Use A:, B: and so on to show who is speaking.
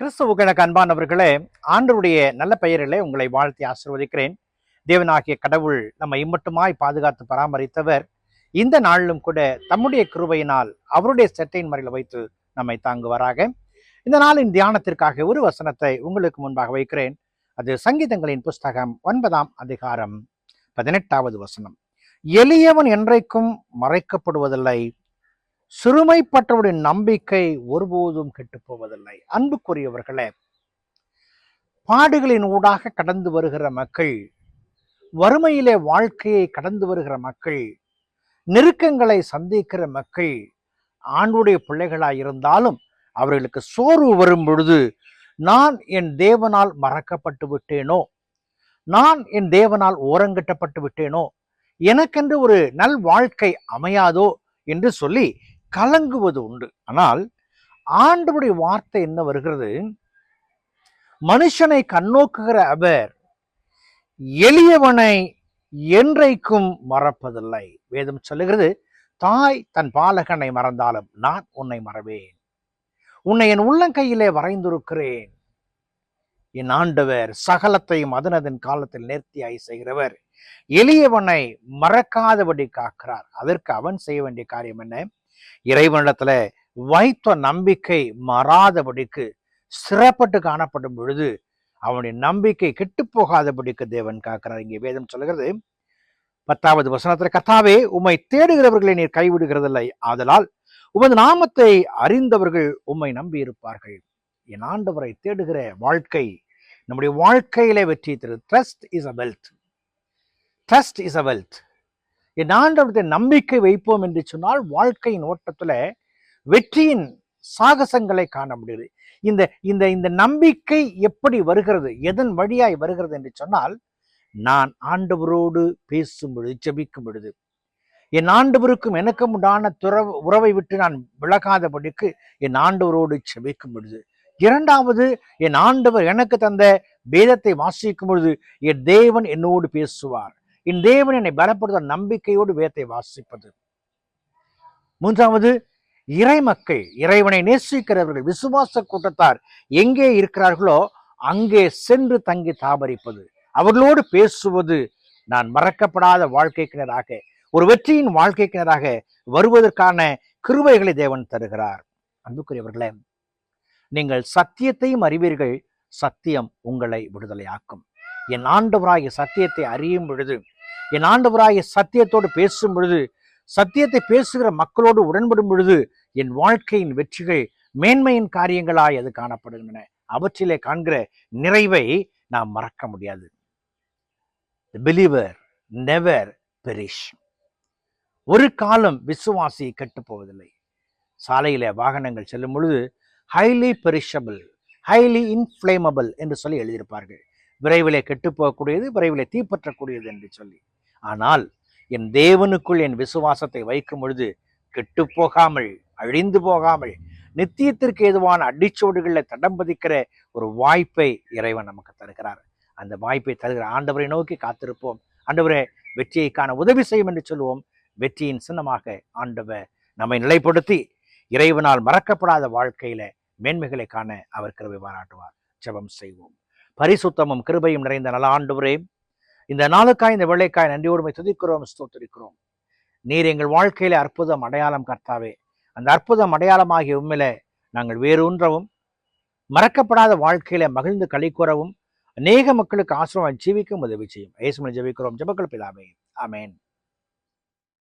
A: கிறிஸ்துவுக்கு எனக்கு அன்பானவர்களே ஆண்டருடைய நல்ல பெயரிலே உங்களை வாழ்த்தி ஆசிர்வதிக்கிறேன். தேவனாகிய கடவுள் நம்மை இம்மட்டுமாய் பாதுகாத்து பராமரித்தவர். இந்த நாளிலும் கூட தம்முடைய கிருபையினால் அவருடைய செட்டையின் முறையில் வைத்து நம்மை தாங்குவாராக. இந்த நாளின் தியானத்திற்காக ஒரு வசனத்தை உங்களுக்கு முன்பாக வைக்கிறேன். அது சங்கீதங்களின் புஸ்தகம் ஒன்பதாம் அதிகாரம் பதினெட்டாவது வசனம். எளியவன் என்றைக்கும் மறைக்கப்படுவதில்லை சிறுமைப்பட்டவருடைய நம்பிக்கை ஒருபோதும் கெட்டுப்போவதில்லை அன்புக்குரியவர்களே பாடுகளின் ஊடாக கடந்து வருகிற மக்கள் வறுமையிலே வாழ்க்கையை கடந்து வருகிற மக்கள் நெருக்கங்களை சந்திக்கிற மக்கள் ஆண்டுடைய பிள்ளைகளாக இருந்தாலும் அவர்களுக்கு சோர்வு வரும் பொழுது நான் என் தேவனால் மறக்கப்பட்டு விட்டேனோ? நான் என் தேவனால் ஓரங்கட்டப்பட்டு விட்டேனோ? எனக்கென்று ஒரு நல் வாழ்க்கை அமையாதோ? என்று சொல்லி கலங்குவது உண்டு. ஆனால் ஆண்டவருடைய வார்த்தை என்ன வருகிறது? மனுஷனை கண்ணோக்குகிற அவர் எளியவனை என்றைக்கும் மறப்பதில்லை. வேதம் சொல்லுகிறது தாய் தன் பாலகனை மறந்தாலும் நான் உன்னை மறவேன். உன்னை என் உள்ளங்கையிலே வரைந்திருக்கிறேன். என் ஆண்டவர் சகலத்தையும் அதனதன் காலத்தில் நேர்த்தியாய் செய்கிறவர். எளியவனை மறக்காதபடி காக்கிறார். அதற்கு அவன் செய்ய வேண்டிய காரியம் என்ன? இறைவனிடத்துல வைத்த நம்பிக்கை மாறாதபடிக்கு சிறப்பட்டு காணப்படும் பொழுது அவனுடைய நம்பிக்கை கெட்டு போகாதபடிக்கு தேவன் காக்கிறார். இங்கே வேதம் சொல்லுகிறது பத்தாவது வசனத்துல கத்தாவே உம்மை தேடுகிறவர்களை நீர் கைவிடுகிறதில்லை. ஆதலால் உமது நாமத்தை அறிந்தவர்கள் உம்மை நம்பி இருப்பார்கள் என் ஆண்டவரை தேடுகிற வாழ்க்கை நம்முடைய வாழ்க்கையிலே வெற்றி திரு trust is a wealth trust is a wealth என் ஆண்டவரத்தை நம்பிக்கை வைப்போம் என்று சொன்னால் வாழ்க்கையின் ஓட்டத்துல வெற்றியின் சாகசங்களை காண முடியுது. இந்த இந்த இந்த நம்பிக்கை எப்படி வருகிறது எதன் வழியாய் வருகிறது என்று சொன்னால் நான் ஆண்டவரோடு பேசும் பொழுது ஜபிக்கும் பொழுது. என் ஆண்டவருக்கும் எனக்கும் உண்டான துறவு உறவை விட்டு நான் விலகாதபடிக்கு என் ஆண்டவரோடு செபிக்கும் பொழுது. இரண்டாவது என் ஆண்டவர் எனக்கு தந்த வேதத்தை வாசிக்கும் பொழுது என் தேவன் என்னோடு பேசுவார். என் தேவன் என்னை பலப்படுத்த நம்பிக்கையோடு வேத்தை வாசிப்பது. மூன்றாவது இறைமக்கள் இறைவனை நேசிக்கிறவர்கள் விசுவாச கூட்டத்தார் எங்கே இருக்கிறார்களோ அங்கே சென்று தங்கி தாபரிப்பது. அவர்களோடு பேசுவது நான் மறக்கப்படாத வாழ்க்கைக்கினராக ஒரு வெற்றியின் வாழ்க்கைக்கினராக வருவதற்கான கிருவைகளை தேவன் தருகிறார். அன்புக்குரியவர்களே நீங்கள் சத்தியத்தையும் அறிவீர்கள் சத்தியம் உங்களை விடுதலையாக்கும். என் ஆண்டவராகிய சத்தியத்தை அறியும் பொழுது என் ஆண்டவராய சத்தியத்தோடு பேசும் பொழுது சத்தியத்தை பேசுகிற மக்களோடு உடன்படும் பொழுது என் வாழ்க்கையின் வெற்றிகள் மேன்மையின் காரியங்களாய் அது காணப்படுகின்றன. அவற்றிலே காண்கிற நிறைவை நாம் மறக்க முடியாது. பிலீவர் நெவர் பெரிஷ் ஒரு காலம் விசுவாசி கெட்டுப்போவதில்லை சாலையில வாகனங்கள் செல்லும் பொழுது ஹைலி பெரிஷபிள் ஹைலி இன்ஃப்ளேமபிள் என்று சொல்லி எழுதியிருப்பார்கள். விரைவிலே கெட்டு போகக்கூடியது விரைவிலே தீப்பற்றக்கூடியது என்று சொல்லி. ஆனால் என் தேவனுக்குள் என் விசுவாசத்தை வைக்கும் பொழுது கெட்டு போகாமல் அழிந்து போகாமல் நித்தியத்திற்கு எதுவான அடிச்சோடுகளில் தடம் பதிக்கிற ஒரு வாய்ப்பை இறைவன் நமக்கு தருகிறார். அந்த வாய்ப்பை தருகிற ஆண்டவரை நோக்கி காத்திருப்போம். ஆண்டவரே வெற்றியை காண உதவி செய்யும் என்று சொல்லுவோம். வெற்றியின் சின்னமாக ஆண்டவர் நம்மை நிலைப்படுத்தி இறைவனால் மறக்கப்படாத வாழ்க்கையில மேன்மைகளை காண அவர் கிருபை பாராட்டுவார். ஜெபம் செய்வோம். பரிசுத்தமும் கிருபையும் நிறைந்த நல்ல ஆண்டவரே இந்த நாளுக்காய் இந்த வெள்ளைக்காய் நன்றியோடுமை துதிக்கிறோம் ஸ்தோத்திருக்கிறோம். நீர் எங்கள் வாழ்க்கையில அற்புதம் அடையாளம் கர்த்தாவே. அந்த அற்புதம் அடையாளமாகிய உண்மையில நாங்கள் வேரூன்றவும் மறக்கப்படாத வாழ்க்கையில மகிழ்ந்து களி கூறவும் அநேக மக்களுக்கு ஆசிரமம் ஜீவிக்கும் உதவி செய்யும். ஏசுமனை ஜெபிக்கிறோம். ஜெபக்கள் பிதாவே. அமேன்